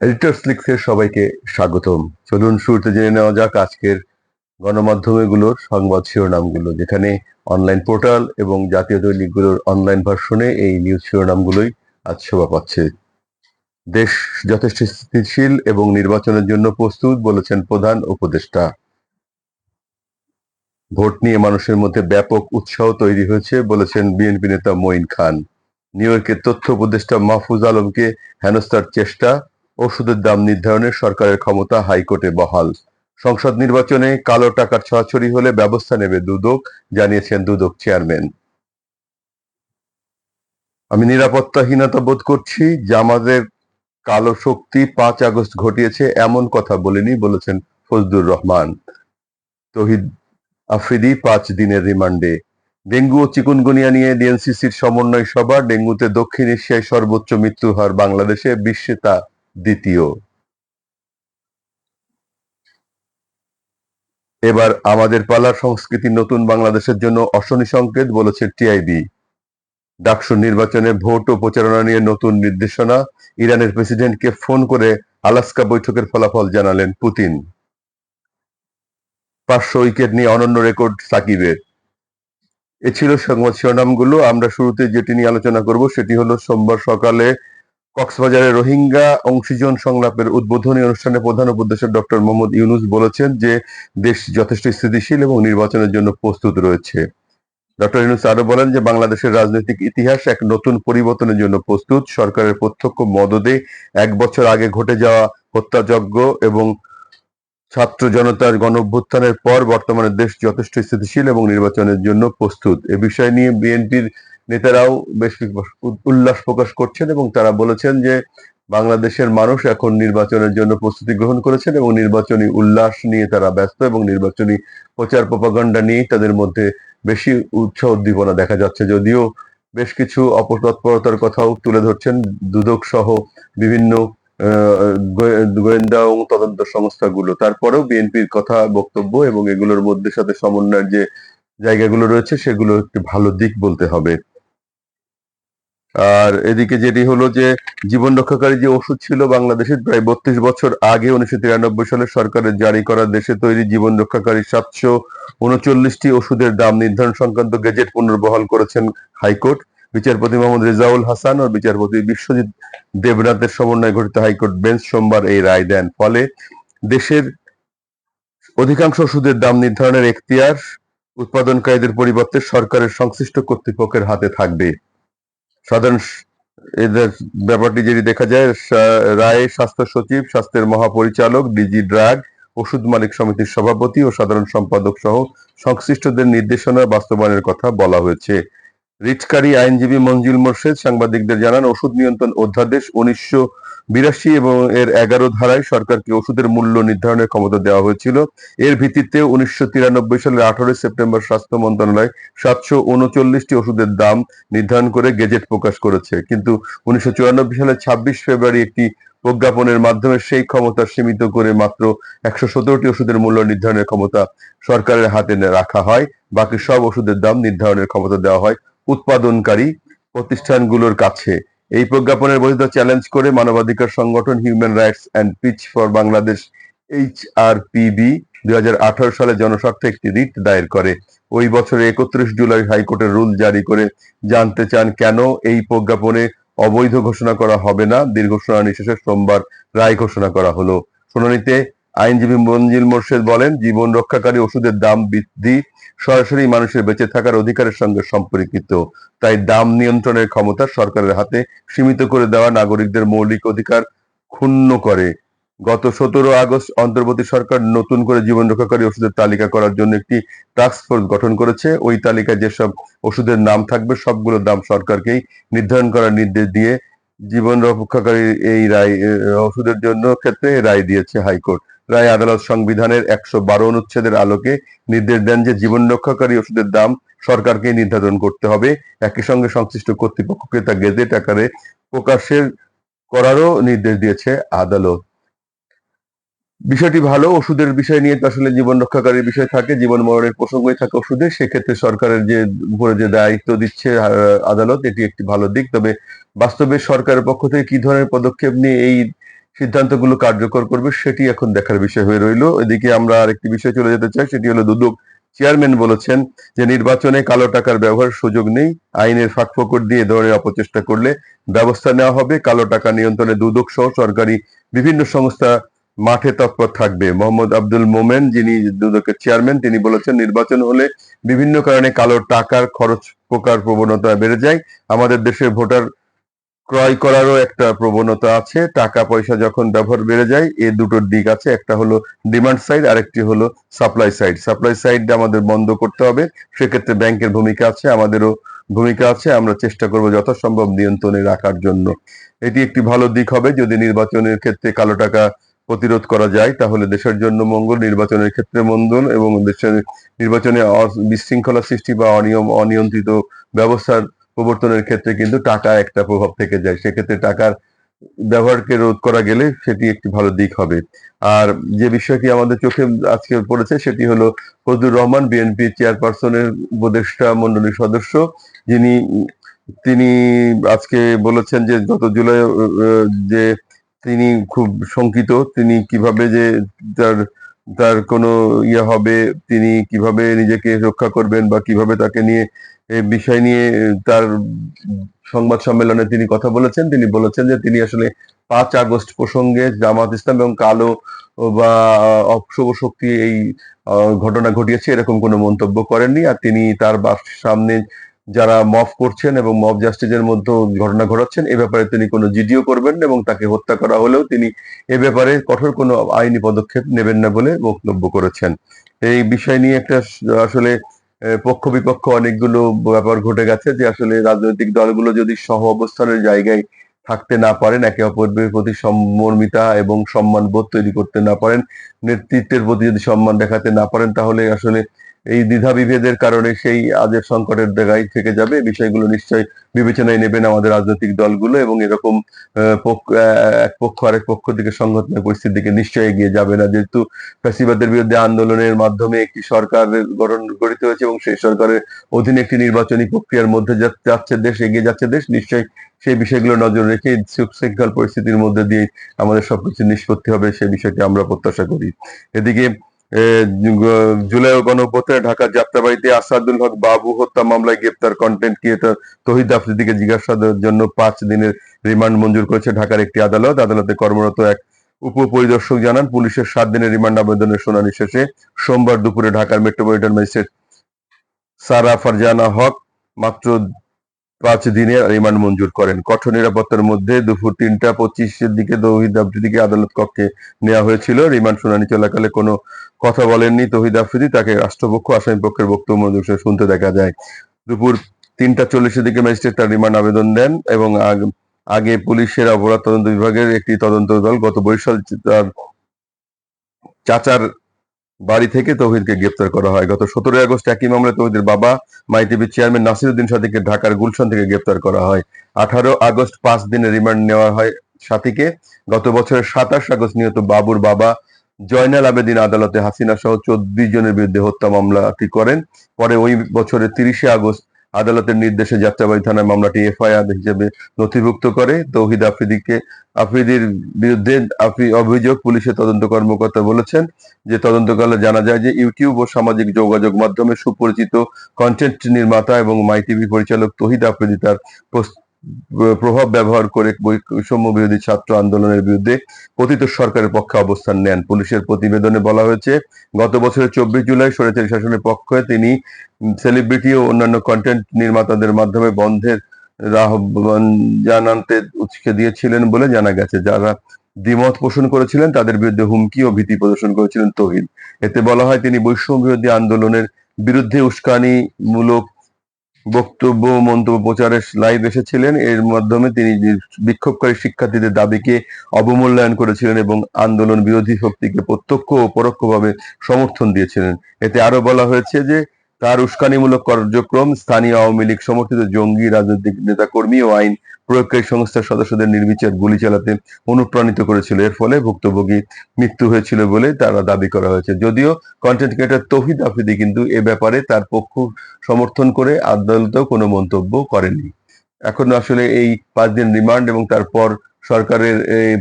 Editors লিক্সের সবাইকে স্বাগতম। চলুন শুরুতে জেনে নেওয়া যাক আজকের গণমাধ্যমগুলোর সংবাদ শিরোনামগুলো, যেখানে অনলাইন পোর্টাল এবং জাতীয় দৈনিকগুলোর অনলাইন ভার্সনে এই নিউজ শিরোনামগুলোই আজ শোভা পাচ্ছে। দেশ যথেষ্ট স্থিতিশীল এবং নির্বাচনের জন্য প্রস্তুত বলেছেন প্রধান উপদেষ্টা। ভোট নিয়ে মানুষের মধ্যে ব্যাপক উৎসাহ তৈরি হয়েছে বলেছেন বিএনপি নেতা মঈন খান। নিউ ইয়র্কের তথ্য উপদেষ্টা মাহফুজ আলমকে হেনস্থার চেষ্টা ওষুধের দাম নির্ধারণের সরকারের ক্ষমতা হাইকোর্টে বহাল। সংসদ নির্বাচনে কালো টাকার ছড়াছড়ি হলে ব্যবস্থা নেবে দুদক, জানিয়েছেন দুদক চেয়ারম্যান। আমি নিরাপত্তাহীনতা বোধ করছি, জামাতের কালো শক্তি পাঁচ আগস্ট ঘটিয়েছে এমন কথা বলেনি, বলেছেন ফজদুর রহমান। তহিদ আফ্রিদি পাঁচ দিনের রিমান্ডে। ডেঙ্গু ও চিকুনগুনিয়া নিয়ে ডিএনসিসির সমন্বয় সভা, ডেঙ্গুতে দক্ষিণ এশিয়ায় সর্বোচ্চ মৃত্যু হার বাংলাদেশে, বিশ্বে তা দ্বিতীয়। এবার আমাদের পালার সংস্কৃতি নতুন বাংলাদেশের জন্য অশনি সংকেত বলেছে টিআইবি ডাকসু নির্বাচনে ভোট ও প্রচারণা নিয়ে নতুন নির্দেশনা। ইরানের প্রেসিডেন্টকে ফোন করে আলাস্কা বৈঠকের ফলাফল জানালেন পুতিন। পাঁচশো উইকেট নিয়ে অনন্য রেকর্ড সাকিবের। এ ছিল সংবাদ শিরোনামগুলো। আমরা শুরুতে যেটি নিয়ে আলোচনা করব সেটি হলো, সোমবার সকালে কক্সবাজারে রোহিঙ্গা অংশীজন সংলাপের উদ্বোধনী অনুষ্ঠানে প্রধান উপদেষ্টা ডক্টর মোহাম্মদ ইউনুস বলেছেন যে দেশ যথেষ্ট স্থিতিশীল এবং নির্বাচনের জন্য প্রস্তুত রয়েছে। ডক্টর ইউনুস আরও বলেন যে বাংলাদেশের রাজনৈতিক ইতিহাস এক নতুন পরিবর্তনের জন্য প্রস্তুত। সরকারের প্রত্যক্ষ মদদে এক বছর আগে ঘটে যাওয়া হত্যাযজ্ঞ এবং ছাত্র জনতার গণ অভ্যুত্থানের পর বর্তমানে দেশ যথেষ্ট স্থিতিশীল এবং নির্বাচনের জন্য প্রস্তুত। এ বিষয় নিয়ে বিএনপির নেতারাও বেশ উল্লাস প্রকাশ করছেন এবং তারা বলেছেন যে বাংলাদেশের মানুষ এখন নির্বাচনের জন্য প্রস্তুতি গ্রহণ করেছেন এবং নির্বাচনী উল্লাস নিয়ে তারা ব্যস্ত এবং নির্বাচনী প্রচার প্রপাগান্ডা নিয়ে তাদের মধ্যে বেশি উৎসাহ উদ্দীপনা দেখা যাচ্ছে। যদিও বেশ কিছু অপতৎপরতার কথাও তুলে ধরছেন দুদক সহ বিভিন্ন গোয়েন্দা এবং তদন্ত সংস্থাগুলো। তারপরেও বিএনপির কথা, বক্তব্য এবং এগুলোর মধ্যে সাথে সমন্বয়ের যে জায়গাগুলো রয়েছে, সেগুলো একটি ভালো দিক বলতে হবে। আর এদিকে যেটি হলো যে জীবন রক্ষাকারী যে ওষুধ ছিল বাংলাদেশের প্রায় বত্রিশ বছর আগে উনিশশো তিরানব্বই সালে সরকারের জারি করা দেশে তৈরি জীবন রক্ষাকারী সাতশো উনচল্লিশটি ওষুধের দাম নির্ধারণ সংক্রান্ত গেজেট পুনর্বহাল করেছেন হাইকোর্ট। বিচারপতি মোহাম্মদ রেজাউল হাসান ও বিচারপতি বিশ্বজিৎ দেবনাথের সমন্বয়ে গঠিত হাইকোর্ট বেঞ্চ সোমবার এই রায় দেন। ফলে দেশের অধিকাংশ ওষুধের দাম নির্ধারণের এখতিয়ার উৎপাদনকারীদের পরিবর্তে সরকারের সংশ্লিষ্ট কর্তৃপক্ষের হাতে থাকবে। সাধারণ এদের ব্যাপারটি যদি দেখা যায় রায়, স্বাস্থ্য সচিব, স্বাস্থ্যের মহাপরিচালক, ডিজি ড্রাগ, ওষুধ মালিক সমিতির সভাপতি ও সাধারণ সম্পাদক সহ সংশ্লিষ্টদের নির্দেশনা বাস্তবায়নের কথা বলা হয়েছে। রিটকারী আইনজীবী মঞ্জিল মোর্শেদ সাংবাদিকদের জানান, ওষুধ নিয়ন্ত্রণ অধ্যাদেশ উনিশশো বিরাশি এবং এর এগারো ধারায় সরকারকে ওষুধের মূল্য নির্ধারণের ক্ষমতা দেওয়া হয়েছিল। এর ভিত্তিতে উনিশশো তিরানব্বই সালের আঠারোই সেপ্টেম্বর স্বাস্থ্য মন্ত্রণালয় সাতশো উনচল্লিশটি ওষুধের দাম নির্ধারণ করে গেজেট প্রকাশ করেছে। কিন্তু উনিশশো সালের ছাব্বিশ ফেব্রুয়ারি একটি প্রজ্ঞাপনের মাধ্যমে সেই ক্ষমতা সীমিত করে মাত্র একশো সতেরোটি ওষুধের মূল্য নির্ধারণের ক্ষমতা সরকারের হাতে রাখা হয়। বাকি সব ওষুধের দাম নির্ধারণের ক্ষমতা দেওয়া হয় উৎপাদনকারী প্রতিষ্ঠানগুলোর কাছে। এই প্রজ্ঞাপনের বৈধতা চ্যালেঞ্জ করে মানবাধিকার সংগঠন human rights and peace for Bangladesh H R PB দুই সালে জনস্বার্থে একটি রিট দায়ের করে। ওই বছরে একত্রিশ জুলাই হাইকোর্টের রুল জারি করে জানতে চান কেন এই প্রজ্ঞাপনে অবৈধ ঘোষণা করা হবে না। দীর্ঘ শুনানি শেষে সোমবার রায় ঘোষণা করা হলো। শুনানিতে আইনজীবী মঞ্জিল মোর্শেদ বলেন, জীবন রক্ষাকারী ওষুধের দাম বৃদ্ধি সরাসরি মানুষের বেঁচে থাকার অধিকারের সঙ্গে সম্পর্কিত। তাই দাম নিয়ন্ত্রণের ক্ষমতা সরকারের হাতে সীমিত করে দেওয়া নাগরিকদের মৌলিক অধিকার ক্ষুণ্ণ করে। গত সতেরো আগস্ট অন্তর্বর্তী সরকার নতুন করে জীবন রক্ষাকারী ওষুধের তালিকা করার জন্য একটি টাস্ক ফোর্স গঠন করেছে। ওই তালিকায় যেসব ওষুধের নাম থাকবে সবগুলোর দাম সরকারকেই নির্ধারণ করার নির্দেশ দিয়ে জীবন রক্ষাকারী এই রায় ওষুধের জন্য ক্ষেত্রে রায় দিয়েছে হাইকোর্ট। রায় আদালত সংবিধানের একশো বারো অনুচ্ছেদের আলোকে নির্দেশ দেন যে জীবন রক্ষাকারী ওষুধের দাম সরকারকে নির্ধারণ করতে হবে। একই সঙ্গে সংশ্লিষ্ট কর্তৃপক্ষকে তা গেজেট আকারে প্রকাশের করারও নির্দেশ দিয়েছে আদালত। বিষয়টি ভালো, ওষুধের বিষয় নিয়ে তো আসলে জীবন রক্ষাকারীর বিষয় থাকে, জীবন মরণের প্রসঙ্গই থাকে ওষুধে, সেক্ষেত্রে সরকারের যে উপরে যে দায়িত্ব দিচ্ছে আদালত, এটি একটি ভালো দিক। তবে বাস্তবে সরকারের পক্ষ থেকে কি ধরনের পদক্ষেপ নিয়ে এই সিদ্ধান্তগুলো কার্যকর করবে, সেটি এখন দেখার বিষয় হয়ে রইল। এদিকে আমরা আরেকটি বিষয় চলে যেতে চাই, সেটি হলো দুদক চেয়ারম্যান বলেছেন যে নির্বাচনে কালো টাকার ব্যবহার সুযোগ নেই, আইনের ফাঁকফোকর দিয়ে ধরনের অপচেষ্টা করলে ব্যবস্থা নেওয়া হবে। কালো টাকা নিয়ন্ত্রণে দুদক সহ সরকারি বিভিন্ন সংস্থা মাঠে তৎপর থাকবে। মোহাম্মদ আব্দুল মোমেন, যিনি দুদকের চেয়ারম্যান, তিনি বলেছেন, নির্বাচন হলে বিভিন্ন কারণে কালো টাকার খরচ পোকার প্রবণতা বেড়ে যায়। আমাদের দেশের ভোটার ক্রয় করারও একটা প্রবণতা আছে। টাকা পয়সা যখন ব্যবহার বেড়ে যায়, এ দুটোর দিক আছে। একটা হলো ডিমান্ড সাইড আরেকটি হলো সাপ্লাই সাইড সাপ্লাই সাইড আমাদের বন্ধ করতে হবে। সেক্ষেত্রে ব্যাংকের ভূমিকা আছে, আমাদেরও ভূমিকা আছে। আমরা চেষ্টা করব যথাসম্ভব নিয়ন্ত্রণে রাখার জন্য। এটি একটি ভালো দিক হবে। যদি নির্বাচনের ক্ষেত্রে কালো টাকা প্রতিরোধ করা যায়, তাহলে দেশের জন্য মঙ্গল, নির্বাচনের ক্ষেত্রে মঙ্গল এবং দেশের নির্বাচনে বিশৃঙ্খলা সৃষ্টি বা অনিয়ম, অনিয়ন্ত্রিত ব্যবস্থার প্রবর্তনের ক্ষেত্রে কিন্তু টাকা একটা প্রভাব থেকে যায়। সেক্ষেত্রে টাকার ব্যবহারকে রোধ করা গেলে সেটি একটি ভালো দিক হবে। আর যে বিষয়টি আমাদের চোখে আজকে পড়েছে সেটি হলো ফজলুর রহমান, বিএনপি চেয়ারপারসনের উপদেষ্টা মন্ডলীর সদস্য, যিনি, তিনি আজকে বলেছেন যে গত জুলাই যে তিনি খুব শঙ্কিত, তিনি কীভাবে যে তার তার কোনো ইয়ে হবে, তিনি কীভাবে নিজেকে রক্ষা করবেন বা কীভাবে তাকে নিয়ে বিষয় নিয়ে, তার সংবাদ সম্মেলনে তিনি কথা বলেছেন। তিনি বলেছেন যে তিনি আসলে পাঁচ আগস্ট প্রসঙ্গে জামাত ইসলাম এবং কালো বা অশুভ শক্তি এই ঘটনা ঘটিয়েছে, এরকম কোনো মন্তব্য করেননি। আর তিনি তার সামনে যারা মফ করছেন এবং মফ জাস্টিসের মধ্যে ঘটনা ঘটাচ্ছেন, এ ব্যাপারে তিনি কোনো জিডিও করবেন এবং তাকে হত্যা করা হলেও তিনি এ ব্যাপারে কঠোর কোনো আইনি পদক্ষেপ নেবেন না বলে বক্তব্য করেছেন। এই বিষয় নিয়ে একটা, আসলে পক্ষ বিপক্ষ অনেকগুলো ব্যাপার ঘটে গেছে যে আসলে রাজনৈতিক দলগুলো যদি সহ অবস্থানের জায়গায় থাকতে না পারেন, একে অপরের প্রতি সম্মর্মিতা এবং সম্মান বোধ তৈরি করতে না পারেন, নেতৃত্বের প্রতি যদি সম্মান দেখাতে না পারেন, তাহলে আসলে এই দ্বিধা বিভেদের কারণে সেই আজের সংকটের জায়গায় থেকে যাবে। বিষয়গুলো নিশ্চয়ই বিবেচনায় নেবেন আমাদের রাজনৈতিক দলগুলো এবং এরকম এক পক্ষ আরেক পক্ষ দিকে সংঘটনের পরিস্থিতির দিকে নিশ্চয়ই এগিয়ে যাবে না। যেহেতু ফ্যাসিবাদের বিরুদ্ধে আন্দোলনের মাধ্যমে একটি সরকার গঠন, গঠিত হয়েছে এবং সেই সরকারের অধীনে একটি নির্বাচনী প্রক্রিয়ার মধ্যে যাচ্ছে দেশ, এগিয়ে যাচ্ছে দেশ, নিশ্চয়ই সেই বিষয়গুলো নজর রেখে সুশৃঙ্খল পরিস্থিতির মধ্যে দিয়ে আমাদের সবকিছু নিষ্পত্তি হবে সেই বিষয়টি আমরা প্রত্যাশা করি। এদিকে জুলাই গণঅভ্যুত্থানে ঢাকার যাত্রাবাড়িতে আসাদুল হক বাবু হত্যা মামলায় গ্রেপ্তার কন্টেন্ট ক্রিয়েটর তহিদ আফ্রিদিকে জিজ্ঞাসাবাদের জন্য পাঁচ দিনের রিমান্ড মঞ্জুর করেছে ঢাকার একটি আদালত। আদালতে কর্মরত এক উপপরিদর্শক জানান, পুলিশের সাত দিনের রিমান্ড আবেদনের শুনানি শেষে সোমবার দুপুরে ঢাকার মেট্রোপলিটন ম্যাজিস্ট্রেট সারা ফারজানা হক মাত্র পাঁচ দিনের রিমান্ড মঞ্জুর করেন। কঠোর নিরাপত্তার মধ্যে দুপুর তিনটা পঁচিশের দিকে তৌহিদ আফ্রিদিকে আদালত কক্ষে নেওয়া হয়েছিল। রিমান্ড শুনানি চলাকালে কোনো কথা বলেননি তৌহিদ আফ্রিদি। তাকে রাষ্ট্রপক্ষ, আসামি পক্ষের বক্তব্য শুনতে দেখা যায়। দুপুর তিনটা চল্লিশের দিকে ম্যাজিস্ট্রেট তার রিমান্ড আবেদন দেন এবং আগ- আগে পুলিশের অপরাধ তদন্ত বিভাগের একটি তদন্ত দল গত বরিশাল তার চাচার বাড়ি থেকে তৌহিদকে গ্রেপ্তার করা হয়। গত সতেরোই আগস্ট একই মামলায় তৌহিদের বাবা মাইটিভির চেয়ারম্যান নাসিরুদ্দিন সাদিকে ঢাকার গুলশান থেকে গ্রেপ্তার করা হয়। আঠারো আগস্ট পাঁচ দিনের রিমান্ড নেওয়া হয় সাথীকে গত বছরের সাতাশ আগস্ট নিহত বাবুর বাবা জয়নাল আবেদিন আদালতে হাসিনা সহ চব্বিশ জনের বিরুদ্ধে হত্যা মামলাটি করেন। পরে ওই বছরের তিরিশে আগস্ট আদালতের নির্দেশে যাত্রাবাড়ি থানায় মামলাটি এফআইআর হিসেবে নথিভুক্ত করে তৌহিদ আফ্রিদিকে, আফ্রিদির বিরুদ্ধে অভিযোগ পুলিশের তদন্ত কর্মকর্তা বলেছেন যে তদন্তকালে জানা যায় যে ইউটিউব ও সামাজিক যোগাযোগ মাধ্যমে সুপরিচিত কন্টেন্ট নির্মাতা এবং মাই টিভি পরিচালক তহিদ আফ্রিদি তার প্রভাব ব্যবহার করে বৈষম্য বিরোধী ছাত্র আন্দোলনের বিরুদ্ধে পতিত সরকারের পক্ষে অবস্থান নেন। পুলিশের প্রতিবেদনে বলা হয়েছে, গত বছরের চব্বিশ জুলাই স্বৈরাচারী শাসনের পক্ষে তিনি সেলিব্রিটি ও অন্যান্য কন্টেন্ট নির্মাতাদের মাধ্যমে বন্ধের আহ্বান জানাতে উৎসকে দিয়েছিলেন বলে জানা গেছে। যারা দ্বিমত পোষণ করেছিলেন, তাদের বিরুদ্ধে হুমকি ও ভীতি প্রদর্শন করেছিলেন তহিদ। এতে বলা হয়, তিনি বৈষম্য বিরোধী আন্দোলনের বিরুদ্ধে উস্কানিমূলক বক্তব্য, মন্তব্য, প্রচারের লাইভ এসেছিলেন। এর মাধ্যমে তিনি বিক্ষোভকারী শিক্ষার্থীদের দাবিকে অবমূল্যায়ন করেছিলেন এবং আন্দোলন বিরোধী শক্তিকে প্রত্যক্ষ ও পরোক্ষভাবে সমর্থন দিয়েছিলেন। এতে আরও বলা হয়েছে যে তার উস্কানিমূলক কার্যক্রম স্থানীয় আওয়ামী লীগ সমর্থিত জঙ্গি রাজনৈতিক নেতাকর্মী ও আইন প্রয়োগকারী সংস্থার সদস্যদের নির্বিচার গুলি চালাতে অনুপ্রাণিত করেছিল। এর ফলে ভুক্তভোগী মৃত্যু হয়েছিল বলে তারা দাবি করা হয়েছে। যদিও কন্টেন্ট ক্রিয়েটর তৌহিদ আফ্রিদি কিন্তু এ ব্যাপারে তার পক্ষ সমর্থন করে আদালতেও কোনো মন্তব্য করেননি। এখন আসলে এই পাঁচ দিন রিমান্ড এবং তারপর সরকারের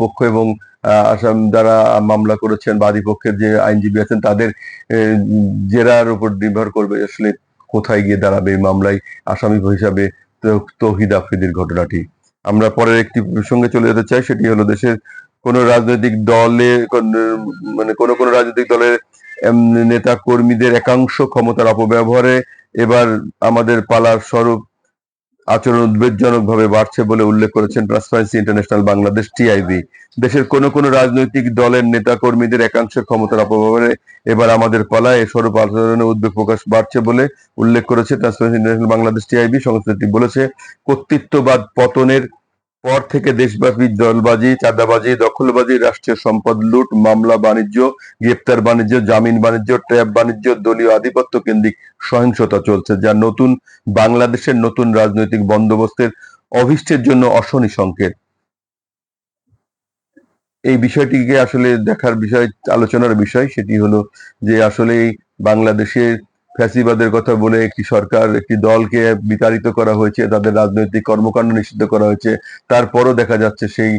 পক্ষ এবং আসাম যারা মামলা করেছেন বাদী পক্ষের যে আইনজীবী আছেন, তাদের জেরার উপর নির্ভর করবে আসলে কোথায় গিয়ে দাঁড়াবে এই মামলায় আসামি হিসাবে তৌহিদ আফ্রিদির ঘটনাটি। আমরা পরের একটি প্রসঙ্গে চলে যেতে চাই, সেটি হলো দেশের কোন রাজনৈতিক দলে মানে কোন কোন রাজনৈতিক দলের নেতা কর্মীদের একাংশ ক্ষমতার অপব্যবহারে এবার আমাদের পালার স্বরূপ আচরণ উদ্বেগজনকভাবে বাড়ছে বলে উল্লেখ করেছেন ট্রান্সপারেন্সি ইন্টারন্যাশনাল বাংলাদেশ টিআইবি দেশের কোন কোন রাজনৈতিক দলের নেতা কর্মীদের একাংশের ক্ষমতার অপব্যবহারে এবার আমাদের পালায়। স্বরূপ আচরণে উদ্বেগ প্রকাশ বাড়ছে বলে উল্লেখ করেছে ট্রান্সপারেন্সি ইন্টারন্যাশনাল বাংলাদেশ টিআইবি সংস্থাটি বলেছে, কর্তৃত্ববাদ পতনের পর থেকে দেশব্যাপী দলবাজি চাঁদাবাজি, দখলবাজি, রাষ্ট্রীয় সম্পদ, লুট, মামলা, বাণিজ্য, গ্রেপ্তার বাণিজ্য, জামিন বাণিজ্য, ট্র্যাপ বাণিজ্য, দলীয় আধিপত্য কেন্দ্রিক সহিংসতা চলছে, যা নতুন বাংলাদেশের নতুন রাজনৈতিক বন্দোবস্তের অভিষ্টের জন্য অশনি সংকেত। এই বিষয়টিকে আসলে দেখার বিষয়, আলোচনার বিষয় সেটি হলো যে আসলে বাংলাদেশের ফ্যাসিবাদের কথা বলে একটি সরকার একটি দলকে বিতাড়িত করা হয়েছে, তাদের রাজনৈতিক কর্মকাণ্ড নিষিদ্ধ করা হয়েছে, তারপরও দেখা যাচ্ছে সেই